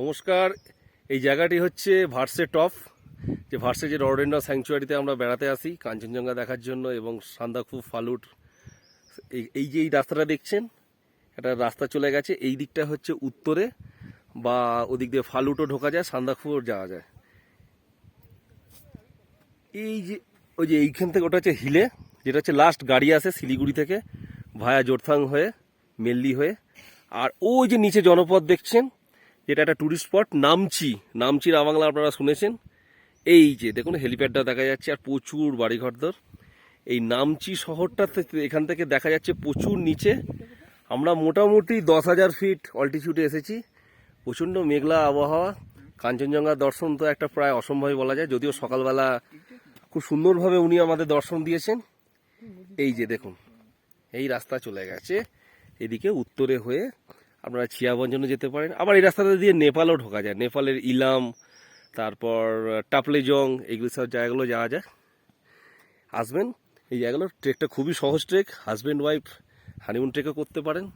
নমস্কার। এই জায়গাটি হচ্ছে ভার্সে টপ যে ভার্সে যে রডেন্ডা স্যাংচুয়ারিতে আমরা বেড়াতে আসি, কাঞ্চনজঙ্ঘা দেখার জন্য এবং সান্দাকফু ফালুট এই যে এই রাস্তাটা দেখছেন, একটা রাস্তা চলে গেছে, এই দিকটা হচ্ছে উত্তরে বা ওদিক দিয়ে ফালুটও ঢোকা যায়, সান্দাকফুও যাওয়া যায়। এই যে ওই যে এইখান থেকে ওটা হচ্ছে হিলে, যেটা হচ্ছে লাস্ট গাড়ি আসে শিলিগুড়ি থেকে, ভায়া জোরথাং হয়ে, মেল্লি হয়ে। আর ওই যে নিচে জনপদ দেখছেন যেটা একটা টুরিস্ট স্পট নামচি। নামচি রাবাংলা আপনারা শুনেছেন? এই যে, দেখুন হেলিপ্যাডটা দেখা যাচ্ছে আর প্রচুর বাড়িঘর বাড়িঘরদর এই নামচি শহরটা এখান থেকে দেখা যাচ্ছে প্রচুর নিচে। আমরা মোটামুটি দশ হাজার ফিট অল্টিটিউডে এসেছি। প্রচণ্ড মেঘলা আবহাওয়া। কাঞ্চনজঙ্ঘা দর্শন তো একটা প্রায় অসম্ভবই বলা যায়। যদিও সকালবেলা খুব সুন্দরভাবে উনি আমাদের দর্শন দিয়েছেন। এই যে, দেখুন, এই রাস্তা চলে গেছে। এদিকে উত্তরে হয়ে আপনারা চিয়াবঞ্জনও যেতে পারেন। আবার এই রাস্তাটা দিয়ে নেপালও ঢোকা যায়। নেপালের ইলাম, তারপর টাপলেজং, এগুলো সব জায়গাগুলো যাওয়া যায়। আসবেন। এই জায়গাগুলো ট্রেকটা খুবই সহজ ট্রেক। হাজব্যান্ড, ওয়াইফ, হানিমুন ট্রেকও করতে পারেন।